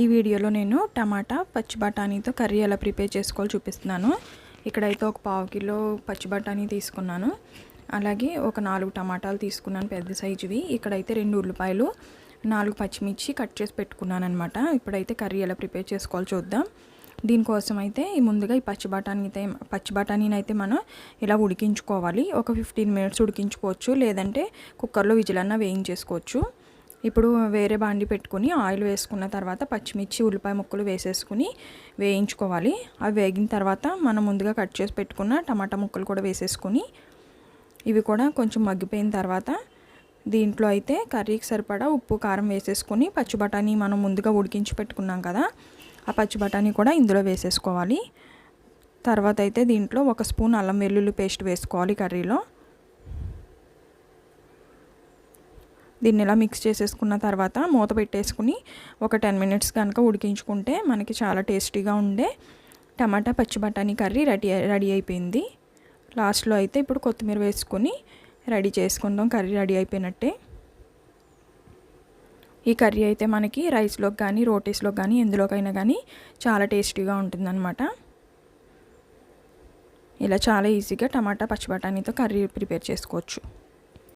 ఈ వీడియోలో నేను టమాటా పచ్చి బఠానీతో కర్రీ ఎలా ప్రిపేర్ చేసుకోవాలో చూపిస్తున్నాను. ఇక్కడైతే ఒక పావు కిలో పచ్చి బఠానీ తీసుకున్నాను. అలాగే ఒక నాలుగు టమాటాలు తీసుకున్నాను పెద్ద సైజువి. ఇక్కడైతే రెండు ఉల్లిపాయలు నాలుగు పచ్చిమిర్చి కట్ చేసి పెట్టుకున్నాను అనమాట ఇప్పుడైతే కర్రీ ఎలా ప్రిపేర్ చేసుకోవాలో చూద్దాం. దీనికోసం అయితే ముందుగా ఈ పచ్చి బఠానీ అయితే పచ్చి బఠానీని అయితే మనం ఇలా ఉడికించుకోవాలి. ఒక ఫిఫ్టీన్ మినిట్స్ ఉడికించుకోవచ్చు. లేదంటే కుక్కర్లో విజిలన్నా వేయించేసుకోవచ్చు. ఇప్పుడు వేరే బాండి పెట్టుకుని ఆయిల్ వేసుకున్న తర్వాత పచ్చిమిర్చి ఉల్లిపాయ ముక్కలు వేసేసుకుని వేయించుకోవాలి. అవి వేగిన తర్వాత మనం ముందుగా కట్ చేసి పెట్టుకున్న టమాటా ముక్కలు కూడా వేసేసుకుని ఇవి కూడా కొంచెం మగ్గిపోయిన తర్వాత దీంట్లో అయితే కర్రీకి సరిపడా ఉప్పు కారం వేసేసుకొని పచ్చి బఠానీ మనం ముందుగా ఉడికించి పెట్టుకున్నాం కదా ఆ పచ్చి బఠానీ కూడా ఇందులో వేసేసుకోవాలి. తర్వాత అయితే దీంట్లో ఒక స్పూన్ అల్లం వెల్లుల్లి పేస్ట్ వేసుకోవాలి కర్రీలో. దీన్ని ఇలా మిక్స్ చేసేసుకున్న తర్వాత మూత పెట్టేసుకుని ఒక టెన్ మినిట్స్ కనుక ఉడికించుకుంటే మనకి చాలా టేస్టీగా ఉండే టమాటా పచ్చి బఠానీ కర్రీ రెడీ రెడీ అయిపోయింది. లాస్ట్లో అయితే ఇప్పుడు కొత్తిమీర వేసుకొని రెడీ చేసుకుందాం. కర్రీ రెడీ అయిపోయినట్టే. ఈ కర్రీ అయితే మనకి రైస్లోకి కానీ రోటీస్లోకి కానీ ఎందులోకైనా కానీ చాలా టేస్టీగా ఉంటుందన్నమాట. ఇలా చాలా ఈజీగా టమాటా పచ్చి బఠానీతో కర్రీ ప్రిపేర్ చేసుకోవచ్చు.